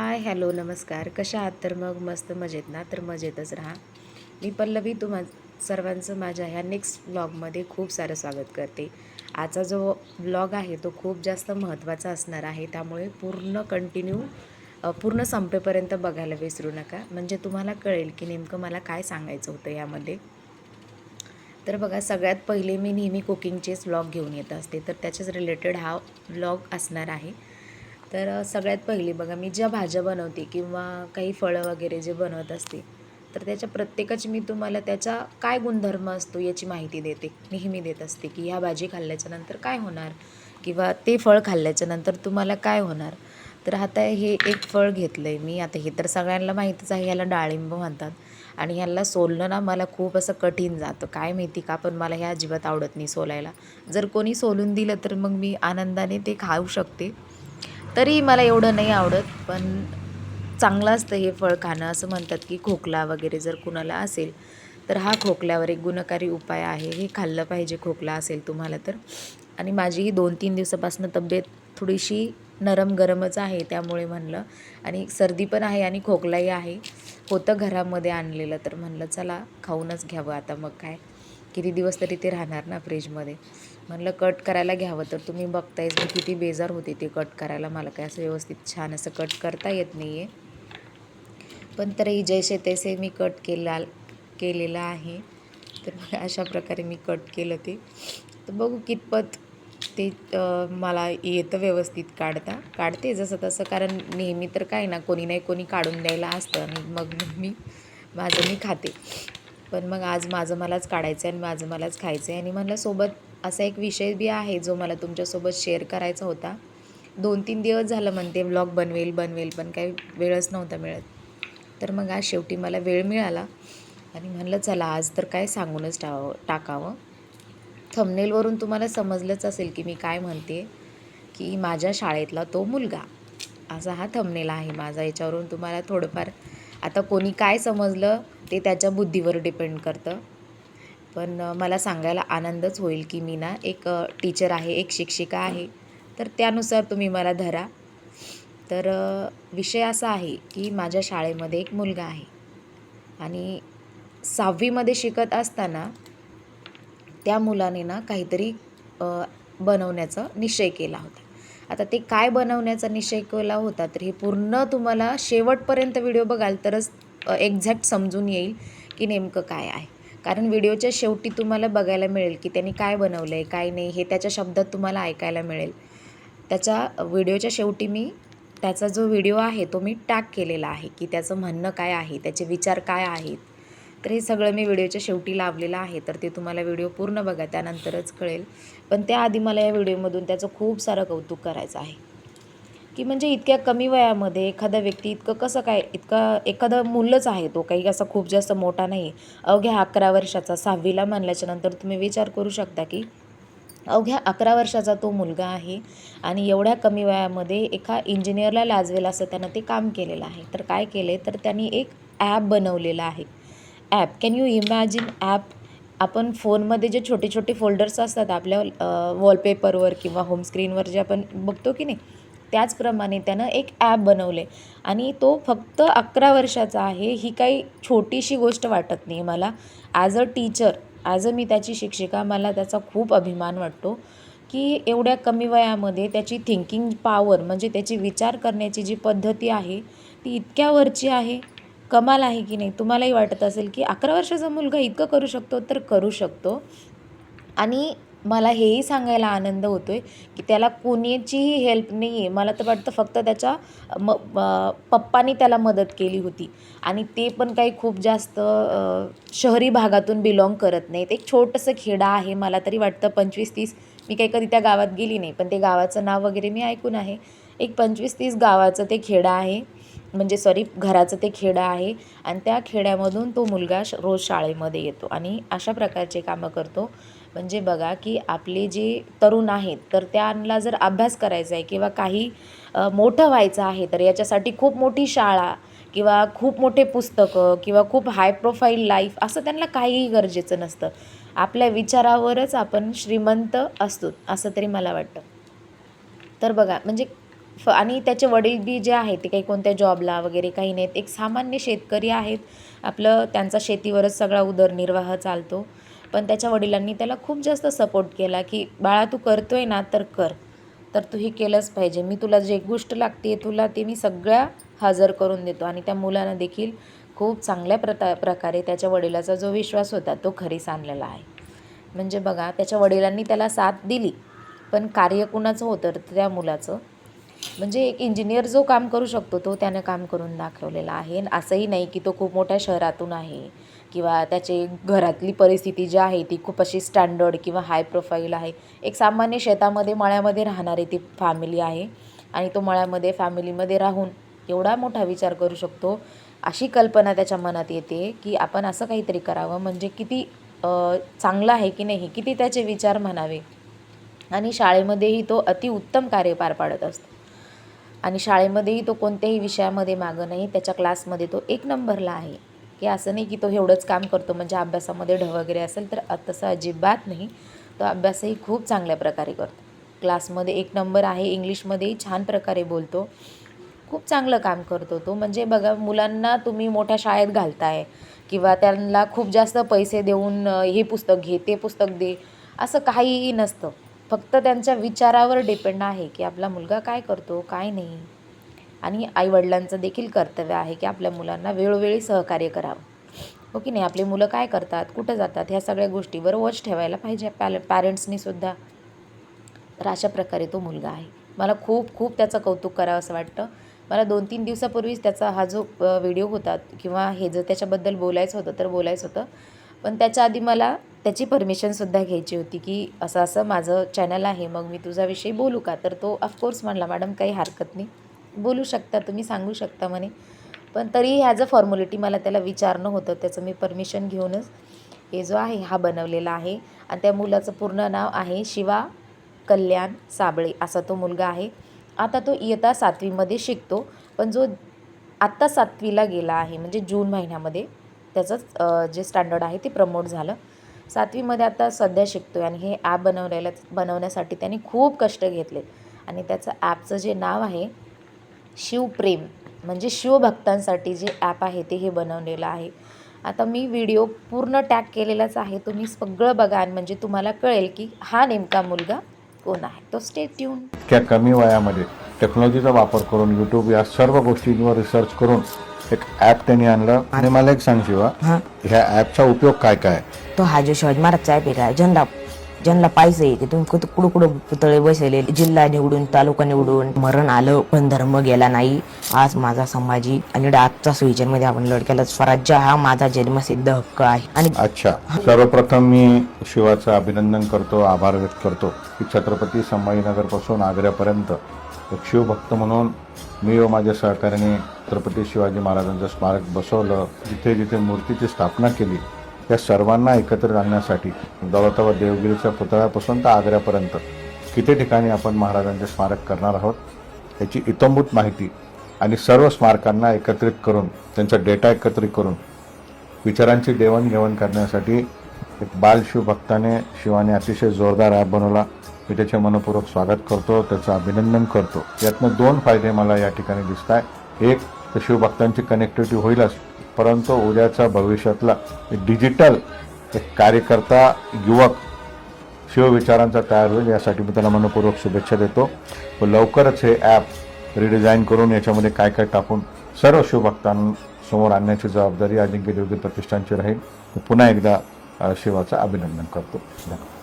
Hi hello नमस्कार. कशा आहात? तर मग मस्त मजेत ना? तर मजेतच राहा. मी पल्लवी तुम्हा सर्वांचं माझ्या ह्या नेक्स्ट ब्लॉगमध्ये खूप सारं स्वागत करते. आजचा जो ब्लॉग आहे तो खूप जास्त महत्त्वाचा असणार आहे. त्यामुळे पूर्ण कंटिन्यू पूर्ण संपेपर्यंत बघायला विसरू नका. म्हणजे तुम्हाला कळेल की नेमकं मला काय सांगायचं होतं यामध्ये. तर बघा सगळ्यात पहिले मी नेहमी कुकिंगचेच व्लॉग घेऊन येत असते. तर त्याच्याच रिलेटेड हा व्लॉग असणार आहे. तर सगळ्यात पहिली बघा मी ज्या भाज्या बनवते किंवा काही फळं वगैरे जे बनवत असते तर त्याच्या प्रत्येकाची मी तुम्हाला त्याचा काय गुणधर्म असतो याची माहिती देते नेहमी देत असते की ह्या भाजी खाल्ल्याच्या नंतर काय होणार किंवा ते फळ खाल्ल्याच्या नंतर तुम्हाला काय होणार. तर आता हे एक फळ घेतलं आहे मी आता हे तर सगळ्यांना माहितीच आहे ह्याला डाळिंब म्हणतात आणि ह्याला सोलणं ना मला खूप असं कठीण जातं काय माहिती का पण मला ह्या अजिबात आवडत नाही सोलायला. जर कोणी सोलून दिलं तर मग मी आनंदाने ते खाऊ शकते. तरी मला एवढं नाही आवडत पण चांगलं असतं हे फळ खाणं. असं म्हणतात की खोकला वगैरे जर कुणाला असेल तर हा खोकल्यावर एक गुणकारी उपाय आहे. हे खाल्लं पाहिजे खोकला असेल तुम्हाला तर. आणि माझी ही दोन तीन दिवसापासून तब्येत थोडीशी नरम गरमच आहे त्यामुळे म्हणलं. आणि सर्दी पण आहे आणि खोकलाही आहे. होतं घरामध्ये आणलेलं तर म्हणलं चला खाऊनच घ्यावं आता मग काय. किती दिवस तरी ते राहणार ना फ्रीजमध्ये. म्हणलं कट करायला घ्यावं. तर तुम्ही बघतायच मी किती बेजार होते ते कट करायला. मला काय असं व्यवस्थित छान असं कट करता येत नाही आहे पण तरी जैसे तैसे मी कट केला केलेलं आहे. तर अशा प्रकारे मी कट केलं ते. तर बघू कितपत ते मला येतं व्यवस्थित काढता. काढते जसं तसं कारण नेहमी तर काय ना कोणी नाही कोणी काढून द्यायला असतं. आणि मग मी माझं मी खाते. पण मग आज माझं मलाच काढायचं आहे आणि माझं मलाच खायचं आहे आणि म्हणलं सोबत असा एक विषय बी आहे जो मला तुमच्यासोबत शेअर करायचा होता. दोन तीन दिवस झालं म्हणते व्लॉग बनवेल बनवेल पण काही वेळच नव्हता मिळत. तर मग आज शेवटी मला वेळ मिळाला. आणि म्हणलं चला आज तर काय सांगूनच टाव टाकावं. थंबनेलवरून तुम्हाला समजलंच असेल की मी काय म्हणते की माझ्या शाळेतला तो मुलगा. असा हा थंबनेल आहे माझा. याच्यावरून तुम्हाला थोडंफार आता कोणी काय समजलं ते त्याच्या बुद्धीवर डिपेंड करतं. पण मला सांगायला आनंदच होईल की मी ना एक टीचर आहे एक शिक्षिका आहे. तर त्यानुसार तुम्ही मला धरा. तर विषय असा आहे की माझ्या शाळेमध्ये एक मुलगा आहे. आणि सहावीमध्ये शिकत असताना त्या मुलाने ना काहीतरी बनवण्याचा निश्चय केला होता. आता ते काय बनवण्याचा निश्चय केला होता तर हे पूर्ण तुम्हाला शेवटपर्यंत व्हिडिओ बघाल तरच एक्झॅक्ट समजून येईल की नेमकं काय आहे. कारण व्हिडिओच्या शेवटी तुम्हाला बघायला मिळेल की त्यांनी काय बनवलं आहे काय नाही हे त्याच्या शब्दात तुम्हाला ऐकायला मिळेल. त्याच्या व्हिडिओच्या शेवटी मी त्याचा जो व्हिडिओ आहे तो मी टॅग केलेला आहे की त्याचं म्हणणं काय आहे त्याचे विचार काय आहेत. तर हे सगळं मी व्हिडिओच्या शेवटी लावलेलं आहे तर ते तुम्हाला व्हिडिओ पूर्ण बघा त्यानंतरच कळेल. पण त्याआधी मला या व्हिडिओमधून त्याचं खूप सारं कौतुक करायचं आहे. की म्हणजे इतक्या कमी वयामध्ये एखादा व्यक्ती इतकं कसं काय इतका एखादा मुलंच आहे तो काही असा खूप जास्त मोठा नाही अवघ्या अकरा वर्षाचा सहावीला मानल्याच्या नंतर तुम्ही विचार करू शकता की अवघ्या अकरा वर्षाचा तो मुलगा आहे आणि एवढ्या कमी वयामध्ये एका इंजिनियरला लाजवेल असं त्यानं ते काम केलेलं आहे. तर काय केले तर त्यांनी एक ॲप बनवलेलं आहे. App can you imagine app? आपण फोनमध्ये जे छोटे छोटे फोल्डर्स असतात आपल्या वॉलपेपरवर किंवा होमस्क्रीनवर जे आपण बघतो की नाही त्याचप्रमाणे त्यानं एक ॲप बनवले. आणि तो फक्त अकरा वर्षाचा आहे ही काही छोटीशी गोष्ट वाटत नाही मला. As a teacher as a मी त्याची शिक्षिका मला त्याचा खूप अभिमान वाटतो की एवढ्या कमी वयामध्ये त्याची थिंकिंग पॉवर म्हणजे त्याची विचार करण्याची जी पद्धती आहे ती इतक्या वरची आहे. कमाल आहे की नाही? तुम्हालाही वाटत असेल की अकरा वर्षाचा मुलगा इतकं करू शकतो तर करू शकतो. आणि मला हेही सांगायला आनंद होतो आहे की त्याला कोणाचीही हेल्प नाही आहे मला तर वाटतं फक्त त्याच्या म पप्पानी त्याला मदत केली होती. आणि ते पण काही खूप जास्त शहरी भागातून बिलॉंग करत नाहीत. एक छोटंसं खेडं आहे. मला तरी वाटतं पंचवीस तीस मी काही कधी त्या गावात गेली नाही. पण ते गावाचं नाव वगैरे मी ऐकून आहे. एक पंचवीस तीस गावाचं ते खेडं आहे. म्हणजे सॉरी घराचं ते खेडं आहे. आणि त्या खेड्यामधून तो मुलगा श रोज शाळेमध्ये येतो. आणि अशा प्रकारचे कामं करतो. म्हणजे बघा की आपले जे तरुण आहेत तर त्यांना जर अभ्यास करायचा आहे किंवा काही मोठं व्हायचं आहे तर याच्यासाठी खूप मोठी शाळा किंवा खूप मोठे पुस्तकं किंवा खूप हाय प्रोफाईल लाईफ असं त्यांना काहीही गरजेचं नसतं. आपल्या विचारावरच आपण श्रीमंत असतो असं तरी मला वाटतं. तर बघा म्हणजे फ आणि त्याचे वडील बी जे आहेत ते काही कोणत्या जॉबला वगैरे काही नाहीत. एक सामान्य शेतकरी आहेत. आपलं त्यांचा शेतीवरच सगळा उदरनिर्वाह चालतो. पण त्याच्या वडिलांनी त्याला खूप जास्त सपोर्ट केला की बाळा तू करतो आहे ना तर कर. तर तू हे केलंच पाहिजे. मी तुला जे गोष्ट लागते तुला ते मी सगळ्या हजर करून देतो. आणि त्या मुलानं देखील खूप चांगल्या प्रता प्रकारे त्याच्या वडिलाचा जो विश्वास होता तो खरीच आणलेला आहे. म्हणजे बघा त्याच्या वडिलांनी त्याला साथ दिली पण कार्य कुणाचं होतं? त्या मुलाचं. म्हणजे एक इंजिनियर जो काम करू शकतो तो त्यानं काम करून दाखवलेला आहे. असंही नाही की तो खूप मोठ्या शहरातून आहे. किंवा त्याचे घरातली परिस्थिती जी आहे ती खूप अशी स्टँडर्ड किंवा हाय प्रोफाईल आहे. एक सामान्य शेतामध्ये मळ्यामध्ये राहणारी ती फॅमिली आहे. आणि तो मळ्यामध्ये फॅमिलीमध्ये राहून एवढा मोठा विचार करू शकतो. अशी कल्पना त्याच्या मनात येते की आपण असं काहीतरी करावं. म्हणजे किती चांगलं आहे की नाही किती त्याचे विचार म्हणावे. आणि शाळेमध्येही तो अतिउत्तम कार्य पार पाडत असतो. आणि शाळेमध्येही तो कोणत्याही विषयामध्ये मागं नाही. त्याच्या क्लासमध्ये तो एक नंबरला आहे. की असं नाही की तो एवढंच काम करतो म्हणजे अभ्यासामध्ये ढ वगैरे असेल तर तसं अजिबात नाही. तो अभ्यासही खूप चांगल्या प्रकारे करतो. क्लासमध्ये एक नंबर आहे इंग्लिशमध्येही छान प्रकारे बोलतो. खूप चांगलं काम करतो तो. म्हणजे बघा मुलांना तुम्ही मोठ्या शाळेत घालताय किंवा त्यांना खूप जास्त पैसे देऊन हे पुस्तक घे ते पुस्तक दे असं काहीही नसतं. फक्त त्यांच्या विचारावर डिपेंड आहे की आपला मुलगा काय करतो काय नाही. आणि आईवडिलांचं देखील कर्तव्य आहे की आपल्या मुलांना वेळोवेळी सहकार्य करावं. हो की नाही? आपली मुलं काय करतात? कुठं जातात? ह्या सगळ्या गोष्टीवर वॉच ठेवायला पाहिजे. पॅल पॅरेंट्सनीसुद्धा तर अशा प्रकारे तो मुलगा आहे. मला खूप खूप त्याचं कौतुक करावं असं वाटतं. मला दोन तीन दिवसापूर्वीच त्याचा हा जो व्हिडिओ होता किंवा हे जर त्याच्याबद्दल बोलायचं होतं तर बोलायचं होतं. पण त्याच्या आधी मला त्याची परमिशनसुद्धा घ्यायची होती की असं असं माझं चॅनल आहे मग मी तुझ्याविषयी बोलू का? तर तो ऑफकोर्स म्हणला मॅडम काही हरकत नाही. बोलू शकता तुम्ही सांगू शकता म्हणे. पण तरी ह्याचं फॉर्मॅलिटी मला त्याला विचारणं होतं त्याचं मी परमिशन घेऊनच हे जो आहे हा बनवलेला आहे. आणि त्या मुलाचं पूर्ण नाव आहे शिवा कल्याण साबळे असा तो मुलगा आहे. आता तो इयता सातवीमध्ये शिकतो पण जो आत्ता सातवीला गेला आहे म्हणजे जून महिन्यामध्ये त्याचंच जे स्टँडर्ड आहे ते प्रमोट झालं. सातवीमध्ये आता सध्या शिकतो आणि हे ॲप बनवलेलं बनवण्यासाठी त्याने खूप कष्ट घेतले. आणि त्याचं ॲपचं जे नाव आहे शिवप्रेम म्हणजे शिवभक्तांसाठी जे ॲप आहे ते हे बनवलेलं आहे. आता मी व्हिडिओ पूर्ण टॅग केलेलाच आहे. तुम्ही सगळं बघा म्हणजे तुम्हाला कळेल की हा नेमका मुलगा कोण आहे. तो स्टे ट्यून इतक्या कमी वयामध्ये टेक्नॉलॉजीचा वापर करून यूट्यूब या सर्व गोष्टींवर रिसर्च करून एक ॲप त्यांनी आणलं. आणि मला एक सांग शिवा हा. ह्या ॲपचा उपयोग काय काय? तो हा जो शिवाजी महाराजचा आहे का? ज्यांना पाहिजे तिथून तुम्ही कुठं कुठं पुतळे बसवले जिल्हा निवडून तालुका निवडून. मरण आलं पण धर्म गेला नाही. आज माझा संभाजी आणि आजचा सुविचार आपण लढक्याला स्वराज्य हा माझा जन्मसिद्ध हक्क आहे. आणि अच्छा. सर्वप्रथम मी शिवाचं अभिनंदन करतो आभार व्यक्त करतो की छत्रपती संभाजीनगरपासून आग्र्यापर्यंत एक शिवभक्त म्हणून मी व माझ्या सहकार्याने छत्रपती शिवाजी महाराजांचं स्मारक बसवलं. जिथे जिथे मूर्तीची स्थापना केली या सर्वांना एकत्र आणण्यासाठी दौलताबाद देवगिरीच्या पुतळ्यापासून तर आग्र्यापर्यंत किती ठिकाणी आपण महाराजांचे स्मारक करणार आहोत याची इतंभूत माहिती आणि सर्व स्मारकांना एकत्रित करून त्यांचा डेटा एकत्रित करून विचारांची देवाणघेवाण करण्यासाठी एक बाल शिवभक्ताने शिवाने अतिशय जोरदार ॲप बनवला. मी त्याचे मनपूर्वक स्वागत करतो त्याचं अभिनंदन करतो. यातनं दोन फायदे मला या ठिकाणी दिसत आहे एक तर शिवभक्तांची कनेक्टिव्हिटी होईलच. परंतु उद्याचा भविष्यातला एक डिजिटल एक कार्यकर्ता युवक शिवविचारांचा तयार होईल यासाठी मी त्याला मनपूर्वक शुभेच्छा देतो. व लवकरच हे ॲप रिडिझाईन करून याच्यामध्ये काय काय टाकून सर्व शिवभक्तांसमोर आणण्याची जबाबदारी अजिंक्य देवगी प्रतिष्ठानची राहील. पुन्हा एकदा शिवाचं अभिनंदन करतो. धन्यवाद.